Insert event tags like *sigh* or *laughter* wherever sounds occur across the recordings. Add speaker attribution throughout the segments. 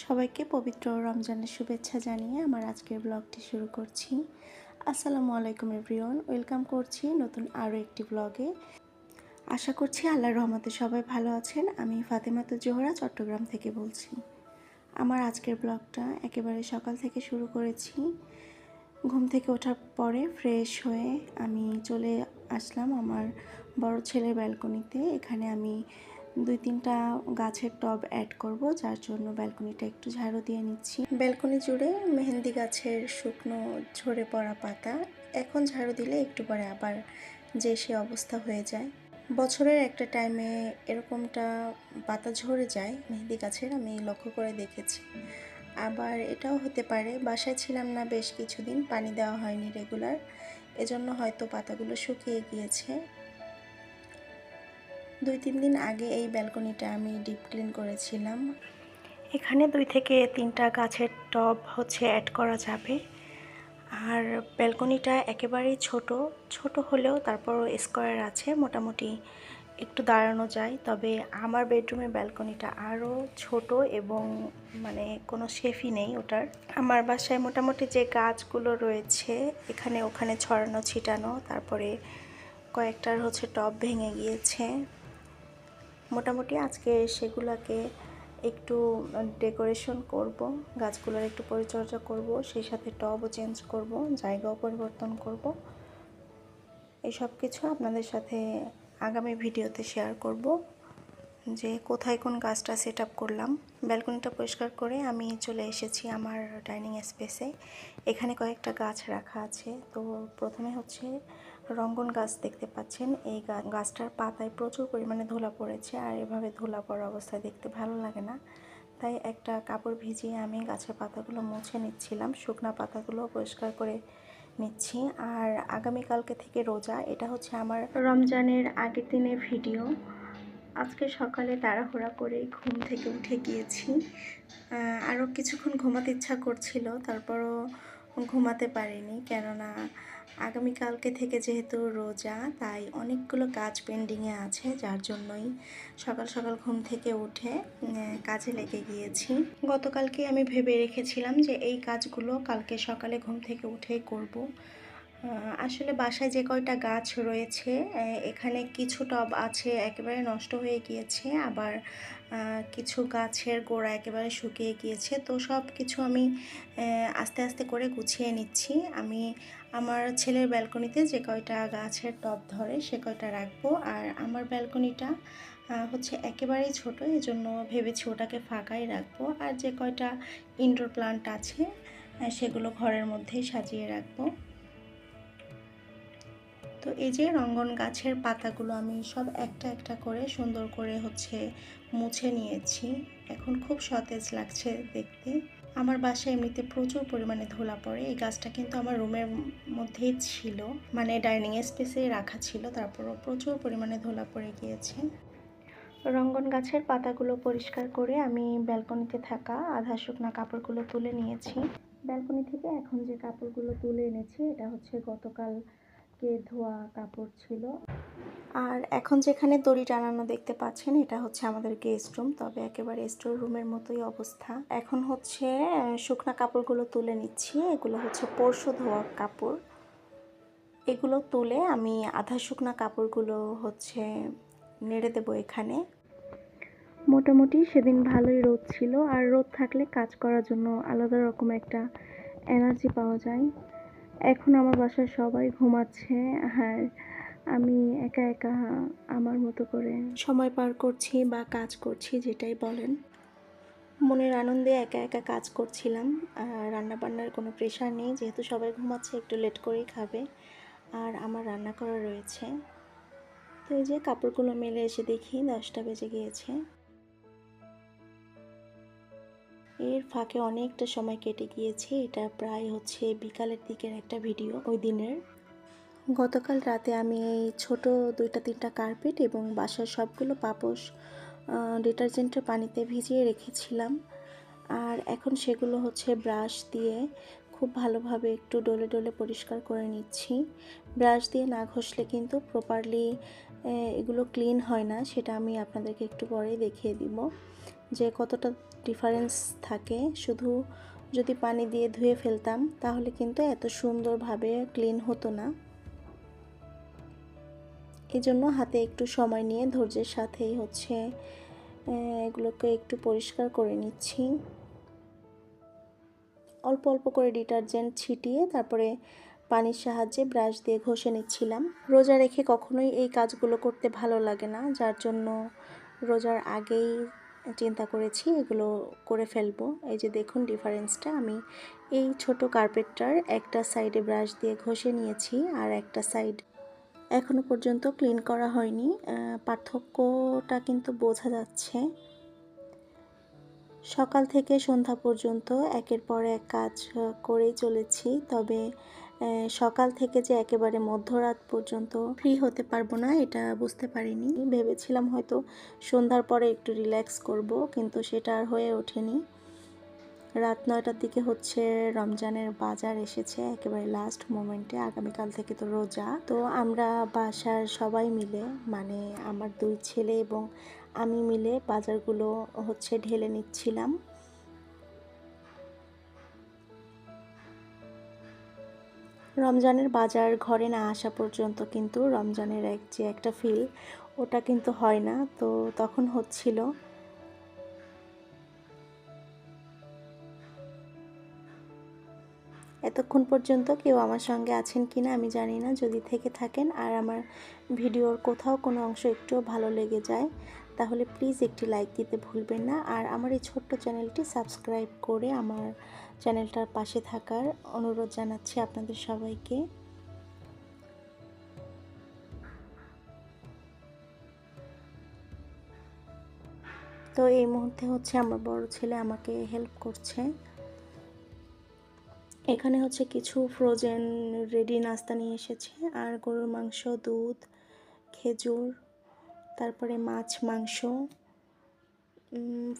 Speaker 1: সবাইকে পবিত্র রমজানের শুভেচ্ছা জানিয়ে আমার আজকের ব্লগটি শুরু করছি। আসসালামু আলাইকুম এভরিওয়ান, ওয়েলকাম করছি নতুন আরও একটি ব্লগে। আশা করছি আল্লাহর রহমতে সবাই ভালো আছেন। আমি ফাতেমাতু জোহরা, চট্টগ্রাম থেকে বলছি। আমার আজকের ব্লগটা একেবারে সকাল থেকে শুরু করেছি। ঘুম থেকে ওঠার পরে ফ্রেশ হয়ে আমি চলে আসলাম আমার বড় ছেলের ব্যালকনিতে। এখানে আমি দুই তিনটা গাছের টব অ্যাড করব, যার জন্য ব্যালকনিটা একটু ঝাড়ু দিয়ে নিচ্ছি। ব্যালকনি জুড়ে মেহেন্দি গাছের শুকনো ঝরে পড়া পাতা, এখন ঝাড়ু দিলে একটু পরে আবার যে সে অবস্থা হয়ে যায়। বছরের একটা টাইমে এরকমটা পাতা ঝরে যায়, মেহেন্দি গাছের, আমি লক্ষ্য করে দেখেছি। আবার এটাও হতে পারে, বাসায় ছিলাম না বেশ কিছুদিন, পানি দেওয়া হয়নি রেগুলার এজন্য হয়তো পাতাগুলো শুকিয়ে গিয়েছে। দুই তিন দিন আগে এই ব্যালকনিটা আমি ডিপ ক্লিন করেছিলাম। এখানে দুই থেকে তিনটা গাছের টব হচ্ছে অ্যাড করা যাবে। আর ব্যালকনিটা একেবারেই ছোট ছোট হলেও তারপর স্কোয়ার আছে, মোটামুটি একটু দাঁড়ানো যায়। তবে আমার বেডরুমের ব্যালকনিটা আরও ছোট এবং মানে কোনো শেফই নেই ওটার। আমার বাসায় মোটামুটি যে গাছগুলো রয়েছে, এখানে ওখানে ছড়ানো, ছিটানো, তারপরে কয়েকটার হচ্ছে টব ভেঙে গিয়েছে। মোটামুটি আজকে সেগুলোকে একটু ডেকোরেশন করব, গাছগুলোর একটু পরিচর্যা করব, সেই সাথে টবও চেঞ্জ করব, জায়গাও পরিবর্তন করব। এই সব কিছু আপনাদের সাথে আগামী ভিডিওতে শেয়ার করব, যে কোথায় কোন গাছটা সেট আপ করলাম। ব্যালকনিটা পরিষ্কার করে আমি চলে এসেছি আমার ডাইনিং স্পেসে এখানে কয়েকটা গাছ রাখা আছে, তো প্রথমে হচ্ছে রঙ্গন গাছ দেখতে পাচ্ছেন। এই গাছটার পাতায় প্রচুর পরিমাণে ধুলা পড়েছে আর এভাবে ধুলা পড়া অবস্থায় দেখতে ভালো লাগে না। তাই একটা কাপড় ভিজিয়ে আমি গাছের পাতাগুলো মুছে নিচ্ছিলাম। শুকনা পাতাগুলো পরিষ্কার করে নিচ্ছি। আর আগামীকালকে থেকে রোজা, এটা হচ্ছে আমার রমজানের আগের দিনের ভিডিও। আজকে সকালে তাড়াহুড়া করে ঘুম থেকে উঠে গিয়েছি। আরও কিছুক্ষণ ঘুমাতে ইচ্ছা করছিল, তারপরও ঘুমাতে পারিনি। কেননা আগামীকালকে থেকে যেহেতু রোজা, তাই অনেকগুলো কাজ পেন্ডিংয়ে আছে, যার জন্যই সকাল সকাল ঘুম থেকে উঠে কাজে লেগে গিয়েছি। গতকালকে আমি ভেবে রেখেছিলাম যে এই কাজগুলো কালকে সকালে ঘুম থেকে উঠেই করব। আসলে বাসায় যে কয়টা গাছ রয়েছে এখানে কিছু টব আছে একেবারে নষ্ট হয়ে গিয়েছে, আবার কিছু গাছের গোড়া একেবারে শুকিয়ে গিয়েছে, তো সব কিছু আমি আস্তে আস্তে করে গুছিয়ে নিচ্ছি। আমি আমার ছেলের ব্যালকনিতে যে কয়টা গাছের টব ধরে সে কয়টা রাখব। আর আমার ব্যালকনিটা হচ্ছে একেবারেই ছোট, এজন্য ভেবেছি ওটাকে ফাঁকাই রাখব। আর যে কয়টা ইনডোর প্লান্ট আছে সেগুলো ঘরের মধ্যেই সাজিয়ে রাখব। তো এই যে রঙ্গন গাছের পাতাগুলো আমি সব একটা একটা করে সুন্দর করে হচ্ছে মুছে নিয়েছি। এখন খুব সতেজ লাগছে দেখতে। আমার বাসায় এমনিতে প্রচুর পরিমাণে ধুলা পড়ে। এই গাছটা কিন্তু আমার রুমের মধ্যেই ছিল। মানে ডাইনিং স্পেসে রাখা ছিল। তারপরও প্রচুর পরিমাণে ধুলা পড়ে গিয়েছে। রঙ্গন গাছের পাতাগুলো পরিষ্কার করে আমি ব্যালকনিতে থাকা আধা শুকনা কাপড়গুলো তুলে নিয়েছি। ব্যালকনি থেকে এখন যে কাপড়গুলো তুলে এনেছি, এটা হচ্ছে গতকাল কে ধোয়া কাপড় ছিল। আর এখন যেখানে দড়ি টানানো দেখতে পাচ্ছেন, এটা হচ্ছে আমাদের গেস্ট রুম তবে একেবারে স্টোর রুমের মতোই অবস্থা। এখন হচ্ছে শুকনা কাপড়গুলো তুলে নিচ্ছি, এগুলো হচ্ছে পরশু ধোয়া কাপড়। এগুলো তুলে আমি আধা শুকনা কাপড়গুলো হচ্ছে নেড়ে দেবো এখানে। মোটামুটি সেদিন ভালোই রোদ ছিল, আর রোদ থাকলে কাজ করার জন্য আলাদা রকম একটা এনার্জি পাওয়া যায়। এখন আমার বাসায় সবাই ঘুমাচ্ছে আর আমি একা একা আমার মতো করে সময় পার করছি বা কাজ করছি যেটাই বলেন। মনের আনন্দে একা একা কাজ করছিলাম রান্না বান্নার কোনো প্রেশার নেই, যেহেতু সবাই ঘুমাচ্ছে, একটু লেট করেই খাবে, আর আমার রান্না করা রয়েছে। তো এই যে কাপড়গুলো মেলে এসে দেখি, দশটা বেজে গিয়েছে। এর ফাঁকে অনেকটা সময় কেটে গিয়েছে। এটা প্রায় হচ্ছে বিকালের দিকের একটা ভিডিও ওই দিনের। গতকাল রাতে আমি এই ছোট দুইটা তিনটা কার্পেট এবং বাসার সবগুলো পাপোশ ডিটারজেন্টের পানিতে ভিজিয়ে রেখেছিলাম। আর এখন সেগুলো হচ্ছে ব্রাশ দিয়ে খুব ভালোভাবে একটু ডলে ডলে পরিষ্কার করে নিচ্ছি। ব্রাশ দিয়ে না ঘষলে কিন্তু প্রপারলি এগুলো ক্লিন হয় না, সেটা আমি আপনাদেরকে একটু পরেই দেখিয়ে দিব যে কতটা ডিফারেন্স থাকে। শুধু যদি পানি দিয়ে ধুয়ে ফেলতাম, তাহলে কিন্তু এত সুন্দরভাবে ক্লিন হতো না। এই জন্য হাতে একটু সময় নিয়ে ধৈর্যের সাথেই হচ্ছে এগুলোকে একটু পরিষ্কার করে নিচ্ছি। অল্প অল্প করে ডিটারজেন্ট ছিটিয়ে তারপরে পানির সাহায্যে ব্রাশ দিয়ে ঘষে নিচ্ছিলাম। রোজা রেখে কখনোই এই কাজগুলো করতে ভালো লাগে না, যার জন্য রোজার আগেই চিন্তা করেছি, এগুলো করে ফেলব। এই যে দেখুন ডিফারেন্সটা, আমি এই ছোট কার্পেটটার একটা সাইডে ব্রাশ দিয়ে ঘষে নিয়েছি আর একটা সাইড এখনও পর্যন্ত ক্লিন করা হয়নি। পার্থক্যটা কিন্তু বোঝা যাচ্ছে। সকাল থেকে সন্ধ্যা পর্যন্ত একের পর এক কাজ করেই চলেছি, তবে সকাল থেকে যে একেবারে মধ্যরাত পর্যন্ত ফ্রি হতে পারব না, এটা বুঝতে পারিনি। ভেবেছিলাম হয়তো সন্ধ্যার পরে একটু রিল্যাক্স করব, কিন্তু সেটা আর হয়ে ওঠেনি। রাত নয়টার দিকে হচ্ছে রমজানের বাজার এসেছে, একেবারে লাস্ট মোমেন্টে আগামীকাল থেকে তো রোজা। তো আমরা বাসার সবাই মিলে মানে আমার দুই ছেলে এবং আমি মিলে বাজারগুলো হচ্ছে ঢেলে নিচ্ছিলাম। রমজানের বাজার ঘরে না আসা পর্যন্ত কিন্তু রমজানের এক যে একটা ফিল ওটা কিন্তু হয় না। তো তখন হচ্ছিল। এতক্ষণ পর্যন্ত কেউ আমার সঙ্গে আছেন কি না আমি জানি না। যদি থেকে থাকেন আর আমার ভিডিওর কোথাও কোনো অংশ একটুও ভালো লেগে যায় তাহলে প্লিজ একটি লাইক দিতে ভুলবেন না। আর আমার এই ছোট্ট চ্যানেলটি সাবস্ক্রাইব করে আমার চ্যানেলটার পাশে থাকার অনুরোধ জানাচ্ছি আপনাদের সবাইকে। তো এই মুহূর্তে হচ্ছে আমার বড় ছেলে আমাকে হেল্প করছে। এখানে হচ্ছে কিছু ফ্রোজেন রেডি নাস্তা নিয়ে এসেছে। আর গরুর মাংস, দুধ, খেজুর তারপরে মাছ, মাংস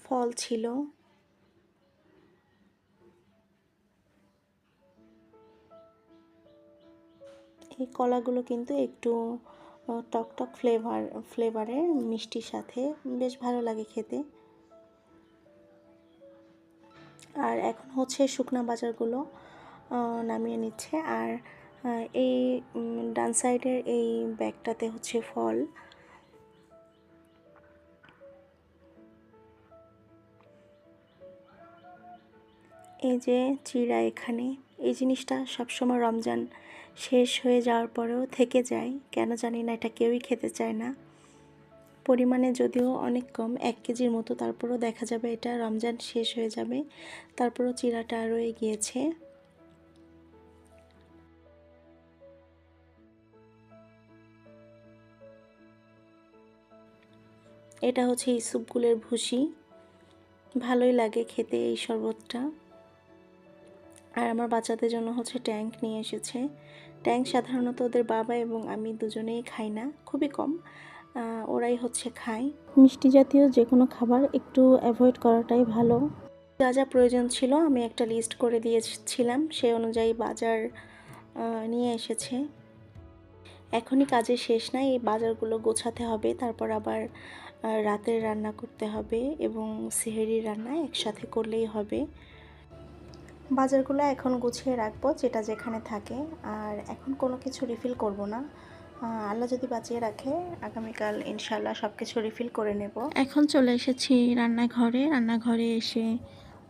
Speaker 1: ফল ছিল। এই কলাগুলো কিন্তু একটু টক টক ফ্লেভার ফ্লেভারের মিষ্টির সাথে বেশ ভালো লাগে খেতে। আর এখন হচ্ছে শুকনা বাজারগুলো নামিয়ে নিচ্ছে। আর এই ডান সাইডের এই ব্যাগটাতে হচ্ছে ফল। এই যে চিরা এখানে, এই জিনিসটা সবসময় রমজান শেষ হয়ে যাওয়ার পরেও থেকে যায়। কেন জানি না, এটা কেউই খেতে চায় না। পরিমাণে যদিও অনেক কম, এক কেজির মতো, তারপরও দেখা যাবে এটা রমজান শেষ হয়ে যাবে। তারপরও চিরাটা রয়ে গিয়েছে এটা হচ্ছে ইসুপগুলের ভুসি। ভালোই লাগে খেতে এই শরবতটা। আর আমার বাচ্চাদের জন্য হচ্ছে ট্যাঙ্ক নিয়ে এসেছে। ট্যাঙ্ক সাধারণত ওদের বাবা এবং আমি দুজনেই খাই না, খুবই কম। ওরাই হচ্ছে খায়। মিষ্টি জাতীয় যে কোনো খাবার একটু অ্যাভয়েড করাটাই ভালো। যা যা প্রয়োজন ছিল আমি একটা লিস্ট করে দিয়েছিলাম সেই অনুযায়ী বাজার নিয়ে এসেছে। এখনই কাজে শেষ নাই, এই বাজারগুলো গোছাতে হবে, তারপর আবার রাতের রান্না করতে হবে এবং সেহেরির রান্না একসাথে করলেই হবে। বাজারগুলো এখন গুছিয়ে রাখব যেটা যেখানে থাকে। আর এখন কোনো কিছু রিফিল করব না। আল্লাহ যদি বাঁচিয়ে রাখে, আগামীকাল ইনশাল্লাহ সব কিছু রিফিল করে নেব। এখন চলে এসেছি রান্নাঘরে। রান্নাঘরে এসে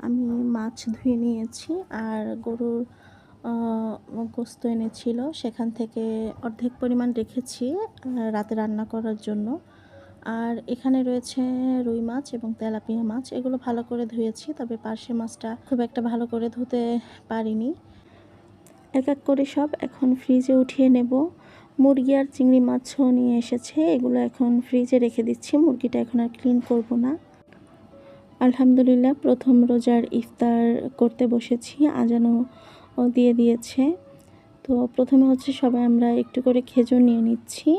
Speaker 1: আমি মাছ ধুয়ে নিয়েছি আর গরুর গোস্ত এনেছিল। সেখান থেকে অর্ধেক পরিমাণ রেখেছি রাতে রান্না করার জন্য। আর এখানে রয়েছে রুই মাছ এবং তেলাপিয়া মাছ। এগুলো ভালো করে ধুয়েছি, তবে পার্শে মাছটা খুব একটা ভালো করে ধুতে পারিনি। এক এক করে সব এখন ফ্রিজে উঠিয়ে নেব। মুরগি আর চিংড়ি মাছও নিয়ে এসেছে, এগুলো এখন ফ্রিজে রেখে দিচ্ছি, মুরগিটা এখন আর ক্লিন করব না। আলহামদুলিল্লাহ, প্রথম রোজার ইফতার করতে বসেছি আজানো দিয়ে দিয়েছে। তো প্রথমে হচ্ছে সবাই আমরা একটু করে খেজুর নিয়ে নিচ্ছি।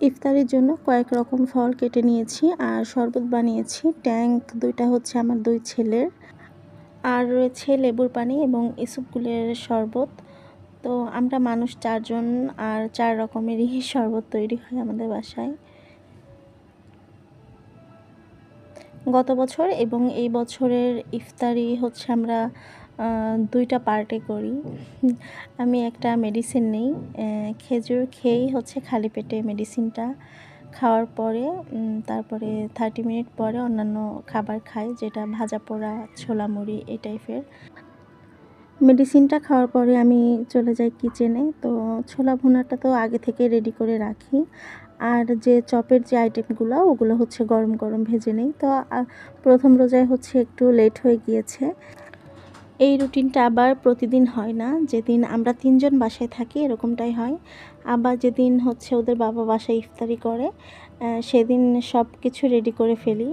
Speaker 1: ইফতারির জন্য কয়েক রকম ফল কেটে নিয়েছি আর শরবত বানিয়েছি। ট্যাঙ্ক দুইটা হচ্ছে আমার দুই ছেলের। আর রয়েছে লেবুর পানি এবং ইসুপগুলের শরবত। তো আমরা মানুষ চারজন আর চার রকমেরই *laughs* শরবত তৈরি হয় আমাদের বাসায়। গত বছর এবং এই বছরের ইফতারি হচ্ছে আমরা দুইটা পার্টে করি। আমি একটা মেডিসিন নেই খেজুর খেয়েই হচ্ছে খালি পেটে মেডিসিনটা খাওয়ার পরে তারপরে থার্টি মিনিট পরে অন্যান্য খাবার খাই, যেটা ভাজা পোড়া, ছোলা মুড়ি, এই টাইপের মেডিসিনটা খাওয়ার পরে আমি চলে যাই কিচেনে তো ছোলা ভুনাটা তো আগে থেকে রেডি করে রাখি। আর যে চপের যে আইটেমগুলো ওগুলো হচ্ছে গরম গরম ভেজে নেই, তো প্রথম রোজায় হচ্ছে একটু লেট হয়ে গিয়েছে। এই রুটিনটা আবার প্রতিদিন হয় না। যেদিন আমরা তিনজন বাসায় থাকি, এরকমটাই হয়। আবার যেদিন হচ্ছে ওদের বাবা বাসায় ইফতারি করে সেদিন সব কিছু রেডি করে ফেলি।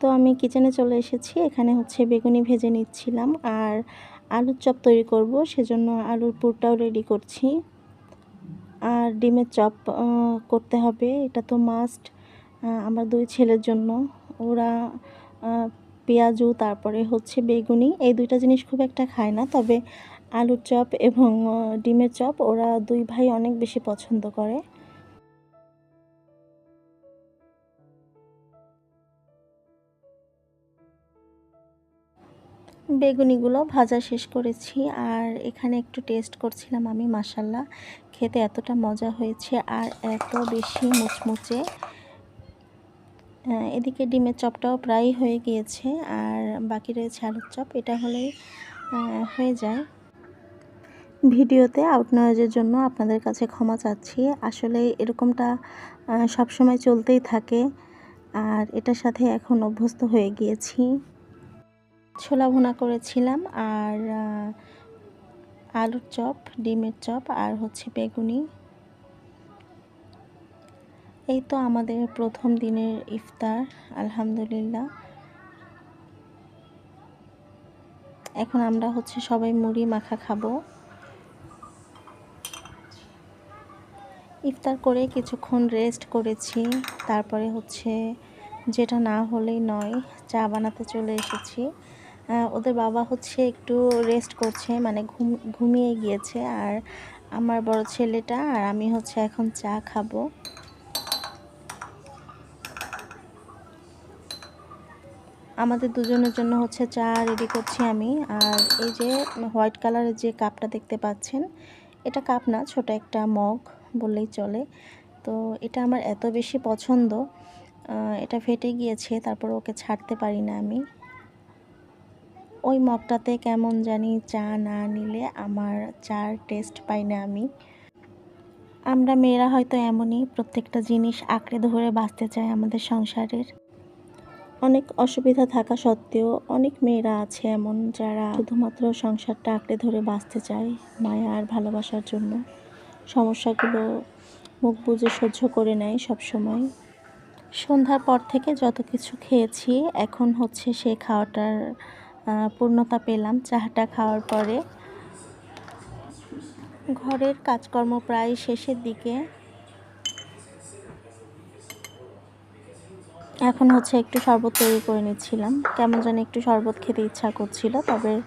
Speaker 1: তো আমি কিচেনে চলে এসেছি। এখানে হচ্ছে বেগুনি ভেজে নিচ্ছিলাম। আর আলুর চপ তৈরি করব, সেজন্য আলুর পুরটাও রেডি করছি। আর ডিমের চপ করতে হবে। এটা তো মাস্ট আমার দুই ছেলের জন্য। ওরা পেঁয়াজু, তারপরে হচ্ছে বেগুনি, এই দুইটা জিনিস খুব একটা খায় না। তবে আলুর চপ এবং ডিমের চপ ওরা দুই ভাই অনেক বেশি পছন্দ করে। বেগুনিগুলো ভাজা শেষ করেছি আর এখানে একটু টেস্ট করছিলাম আমি মাসাল্লাহ খেতে এতটা মজা হয়েছে আর এত বেশি মুচমুচে। এদিকে ডিমের চপটাও প্রায় হয়ে গিয়েছে আর বাকি রয়েছে আলুর চপ। এটা হলেই হয়ে যায়। ভিডিওতে আউট নয়েজের জন্য আপনাদের কাছে ক্ষমা চাচ্ছি। আসলে এরকমটা সবসময় চলতেই থাকে আর এটার সাথে এখন অভ্যস্ত হয়ে গিয়েছি। ছোলা ভুনা করেছিলাম আর আলুর চপ, ডিমের চপ আর হচ্ছে বেগুনি। এই তো আমাদের প্রথম দিনের ইফতার, আলহামদুলিল্লাহ। এখন আমরা হচ্ছে সবাই মুড়ি মাখা খাব। ইফতার করে কিছুক্ষণ রেস্ট করেছি, তারপরে হচ্ছে যেটা না হলেই নয়, চা বানাতে চলে এসেছি। ওদের বাবা হচ্ছে একটু রেস্ট করছে মানে ঘুম, ঘুমিয়ে গিয়েছে। আর আমার বড় ছেলেটা আর আমি হচ্ছে এখন চা খাব। আমাদের দুজনের জন্য হচ্ছে চা রেডি করছি আমি। আর এই যে হোয়াইট কালারের যে কাপটা দেখতে পাচ্ছেন, এটা কাপ না, ছোট একটা মগ বললেই চলে। তো এটা আমার এত বেশি পছন্দ। এটা ফেটে গিয়েছে, তারপর ওকে ছাড়তে পারি না আমি। ওই মগটাতে কেমন জানি চা না নিলে আমার চার টেস্ট পাই না আমি। আমরা মেয়েরা হয়তো এমনই, প্রত্যেকটা জিনিস আঁকড়ে ধরে বাঁচতে চাই আমাদের সংসারের। অনেক অসুবিধা থাকা সত্ত্বেও অনেক মেয়েরা আছে এমন যারা শুধুমাত্র সংসারটা আঁকড়ে ধরে বাঁচতে চায় মায়া আর ভালোবাসার জন্য। সমস্যাগুলো মুখ বুজে সহ্য করে নেয় সব সময় সন্ধ্যার পর থেকে যত কিছু খেয়েছি, এখন হচ্ছে সে খাওয়াটার পূর্ণতা পেলাম। চাহাটা খাওয়ার পরে ঘরের কাজকর্ম প্রায় শেষের দিকে এখন হচ্ছে একটু শরবত তৈরি করে নিচ্ছিলাম। কেমন যেন একটু শরবত খেতে ইচ্ছা করছিল, তবে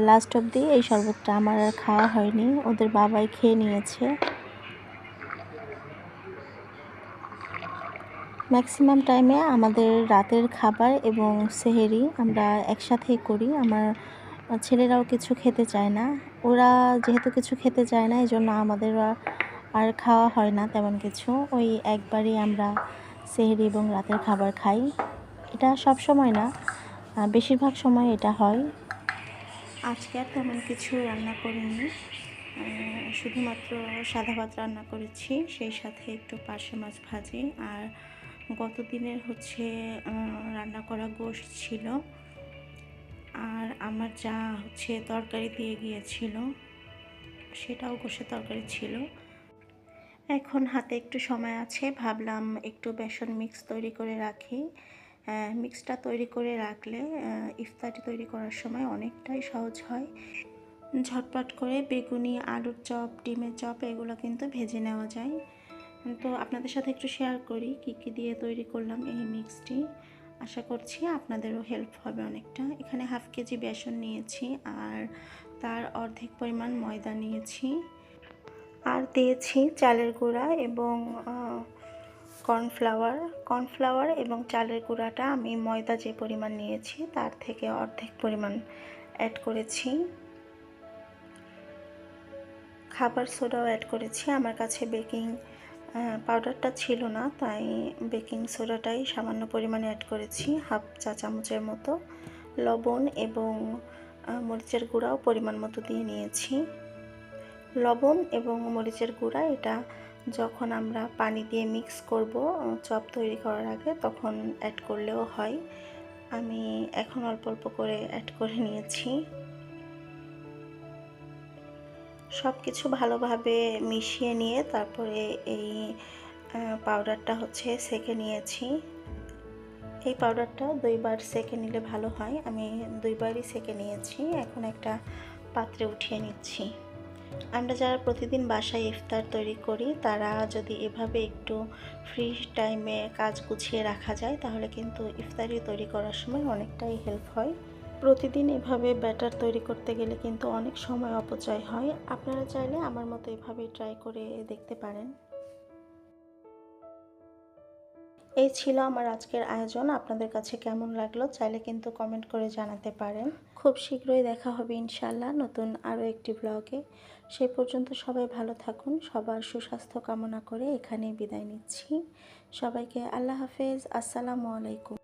Speaker 1: লাস্ট অবধি এই শরবতটা আমার আর খাওয়া হয়নি। ওদের বাবাই খেয়ে নিয়েছে। ম্যাক্সিমাম টাইমে আমাদের রাতের খাবার এবং সেহেরি আমরা একসাথেই করি। আমার ছেলেরাও কিছু খেতে চায় না। ওরা যেহেতু কিছু খেতে চায় না এই জন্য আমাদের আর- আর খাওয়া হয় না তেমন কিছু। ওই একবারই আমরা সেহেরি এবং রাতের খাবার খাই। এটা সব সময় না বেশিরভাগ সময় এটা হয়। আজকে আর তেমন কিছু রান্না করিনি। শুধুমাত্র সাদা ভাত রান্না করেছি, সেই সাথে একটু পার্শে মাছ ভাজি। আর গত দিনের হচ্ছে রান্না করা গোশত ছিল। আর আমার যা হচ্ছে তরকারি দিয়ে গিয়েছিল, সেটাও গোশের তরকারি ছিল। এখন হাতে একটু সময় আছে, ভাবলাম একটু বেসন মিক্স তৈরি করে রাখি। মিক্সটা তৈরি করে রাখলে ইফতারি তৈরি করার সময় অনেকটাই সহজ হয়। ঝটপট করে বেগুনি, আলুর চপ, ডিমের চপ, এগুলো কিন্তু ভেজে নেওয়া যায়। তো আপনাদের সাথে একটু শেয়ার করি কি কি দিয়ে তৈরি করলাম এই মিক্সটি আশা করছি আপনাদেরও হেল্প হবে অনেকটা। এখানে হাফ কেজি বেসন নিয়েছি আর তার অর্ধেক পরিমাণ ময়দা নিয়েছি। আর দিয়েছি চালের গুঁড়া এবং কর্নফ্লাওয়ার। কর্নফ্লাওয়ার এবং চালের গুঁড়াটা আমি ময়দা যে পরিমাণ নিয়েছি তার থেকে অর্ধেক পরিমাণ অ্যাড করেছি। খাবার সোডাও অ্যাড করেছি। আমার কাছে বেকিং পাউডারটা ছিল না, তাই বেকিং সোডাটাই সামান্য পরিমাণে অ্যাড করেছি, হাফ চা চামচের মতো। লবণ এবং মরিচের গুঁড়াও পরিমাণ মতো দিয়ে নিয়েছি। লবণ এবং মরিচের গুঁড়া, এটা যখন আমরা পানি দিয়ে মিক্স করব চপ তৈরি করার আগে তখন অ্যাড করলেও হয়। আমি এখন অল্প অল্প করে অ্যাড করে নিয়েছি। সব কিছু ভালোভাবে মিশিয়ে নিয়ে তারপরে এই পাউডারটা হচ্ছে সেকে নিয়েছি। এই পাউডারটা দুইবার সেকে নিলে ভালো হয়। আমি দুইবারই সেকে নিয়েছি। এখন একটা পাত্রে উঠিয়ে নিচ্ছি। আমরা যারা প্রতিদিন বাসায় ইফতার তৈরি করি, তারা যদি এভাবে একটু ফ্রি টাইমে কাজ গুছিয়ে রাখা যায়, তাহলে কিন্তু ইফতারি তৈরি করার সময় অনেকটাই হেল্প হয়। প্রতিদিন এভাবে ব্যাটার তৈরি করতে গেলে কিন্তু অনেক সময় অপচয় হয়। আপনারা চাইলে আমার মতো এভাবে ট্রাই করে দেখতে পারেন। এই ছিল আমার আজকের আয়োজন। আপনাদের কাছে কেমন লাগল চাইলে কিন্তু কমেন্ট করে জানাতে পারেন। খুব শীঘ্রই দেখা হবে ইনশাল্লাহ নতুন আরও একটি ব্লগে সেই পর্যন্ত সবাই ভালো থাকুন, সবার সুস্বাস্থ্য কামনা করে এখানেই বিদায় নিচ্ছি। সবাইকে আল্লাহ হাফেজ, আসসালামু আলাইকুম।